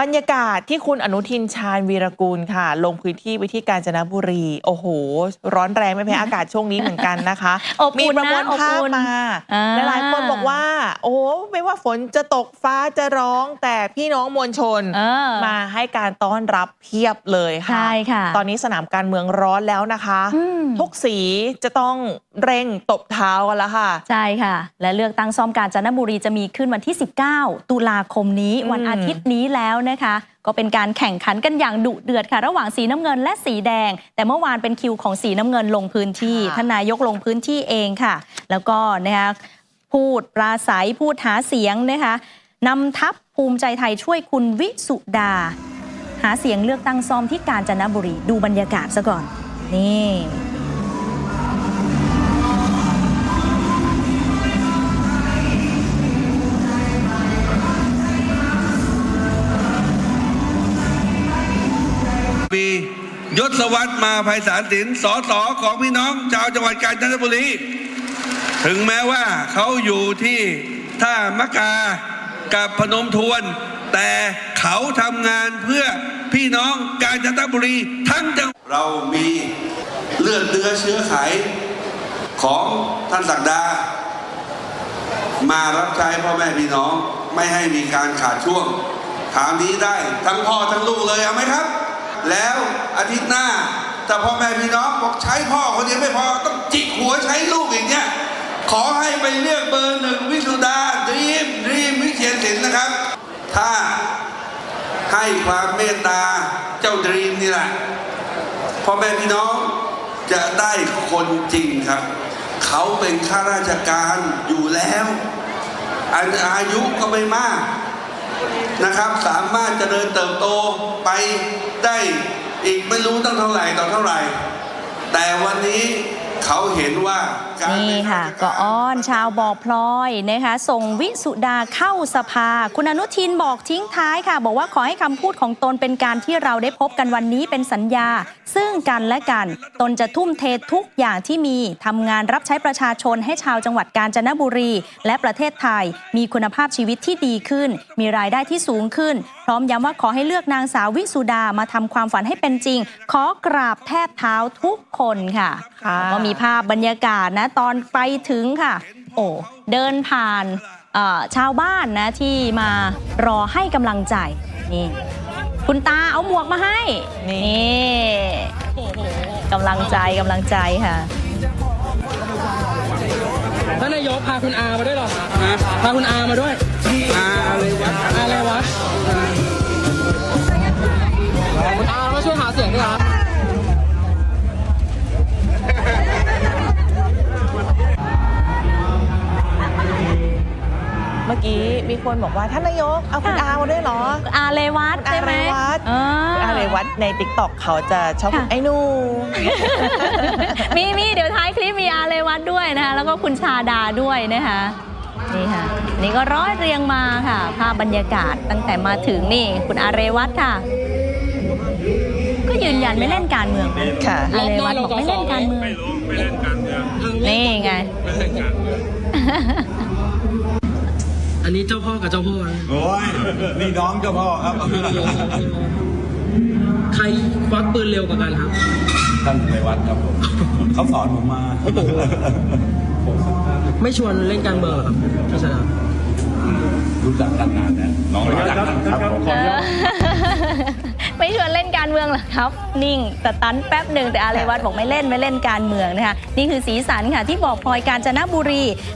บรรยากาศที่คุณอนุทินชาญวีรกูลค่ะ ลงพื้นที่ไปที่กาญจนบุรี โอ้โห ร้อนแรงไม่แพ้อากาศช่วงนี้เหมือนกันนะคะอบอุ่นนะมีประมวลภาพอบอุ่นมาอ่าหลายๆคนบอกว่า โอ้โหไม่ว่าฝนจะตกฟ้าจะร้องแต่พี่น้องมวลชนเออมาให้การต้อนรับเพียบเลยค่ะใช่ค่ะ ตอนนี้สนามการเมืองร้อนแล้วนะคะอืมทุกสีจะต้องเร่งตบเท้ากันแล้วค่ะ ใช่ค่ะ และเลือกตั้งซ่อมกาญจนบุรีจะมีขึ้นวันที่ 19 ตุลาคมนี้อืมวันอาทิตย์นี้แล้วนะคะ ก็เป็นการแข่งขันกันอย่างดุเดือดค่ะ ระหว่างสีน้ำเงินและสีแดง แต่เมื่อวานเป็นคิวของสีน้ำเงินลงพื้นที่ค่ะท่านนายกลงพื้นที่เองค่ะ แล้วก็นะคะพูดปราศัยพูดหาเสียงนะคะนำทัพภูมิใจไทยช่วยคุณวิสุดา หาเสียงเลือกตั้งซ่อมที่กาญจนบุรีดูบรรยากาศซะก่อน นี่ ปียศวัตรมาภัยสารสินสอสอของพี่น้องชาวจังหวัดกาญจนบุรี ถึงแม้ว่าเขาอยู่ที่ท่ามะกากับพนมทวน แต่เขาทำงานเพื่อพี่น้องกาญจนบุรีทั้งจังเรามีเลือดเนื้อเชื้อไขของท่านศักดา มารับใช้พ่อแม่พี่น้องไม่ให้มีการขาดช่วงถามนี้ได้ทั้งพ่อทั้งลูกเลยเอาไหมครับ แล้วอาทิตย์หน้าถ้าพ่อแม่พี่น้องบอกใช้พ่อคนเดียวไม่พอต้องจิกหัวใช้ลูกอย่างเงี้ยขอให้ไปเลือกเบอร์หนึ่งวิสุดาดีมดีมวิเชียนศิลป์นะครับ ถ้าให้ความเมตตาเจ้าดรีมนี่แหละพ่อแม่พี่น้องจะได้คนจริงครับ เขาเป็นข้าราชการอยู่แล้วอายุก็ไม่มาก นะครับ สามารถจเจริญเติบโตไปได้อีกไม่รู้ตั้งเท่าไหร่ต่อเท่าไหร่ แต่วันนี้เขาเห็นว่า นี่เป็นค่ะราชารก็อ้อนชาวบ่อพลอยนะคะส่งวิสุดาเข้าสภา คุณอนุทินบอกทิ้งท้ายค่ะ บอกว่าขอให้คำพูดของตนเป็นการที่เราได้พบกันวันนี้เป็นสัญญา ซึ่งกันและกัน ตนจะทุ่มเททุกอย่างที่มีทำงานรับใช้ประชาชนให้ชาวจังหวัดกาญจนบุรี และประเทศไทย มีคุณภาพชีวิตที่ดีขึ้น มีรายได้ที่สูงขึ้น พร้อมย้ำว่าขอให้เลือกนางสาววิสุดามาทำความฝันให้เป็นจริง ขอกราบแทบเท้าทุกคนค่ะค่ะก็มีภาพบรรยากาศนะตอนไปถึงค่ะ โอ้เดินผ่านเอ่อชาวบ้านนะที่มารอให้กำลังใจนี่คุณตาเอาหมวกมาให้ นี่นี่กำลังใจกำลังใจค่ะท่านนายกพาคุณอามาด้วยเหรอพาคุณอามาด้วยอาอะไรวะอะไรวะคุณอามาช่วยหาเสียงด้วยครับ กี้มีคนบอกว่าท่านนายกเอาคุณอามาด้วยเหรออาเลวัตอาใช่ไหมเรวัตเอออาเรวัตในติ๊กต็อกเขาจะชอบค่ะไอ้หนูมีมีเดี๋ยวท้ายคลิปมีอาเลวัตด้วยนะคะแล้วก็คุณชาดาด้วยนะคะนี่ค่ะ นี่ก็ร้อยเรียงมาค่ะภาพบรรยากาศตั้งแต่มาถึงนี่คุณอาเรวัตค่ะก็ยืนยันไม่เล่นการเมืองนะค่ะอาเรวัตบอกไม่เล่นการเมืองนี่ไง อันนี้เจ้าพ่อกับเจ้าพ่อนะโอ้ยนี่น้องเจ้าพ่อครับใครควักปืนเร็วกว่ากันครับ ท่านในวัดครับผมเขาสอนผมมา ไม่ชวนเล่นการเมืองเหรอครับพี่ชนะรู้จักกันนานแล้วน้องรู้จักกันครับผมเออไม่ชวนเล่นการเมืองเหรอครับ นิ่งแต่ตันแป๊บหนึ่งแต่อาเรวัตบอกไม่เล่นไม่เล่นการเมืองนะคะนี่คือสีสันค่ะที่บอกพลอยการจนบุรี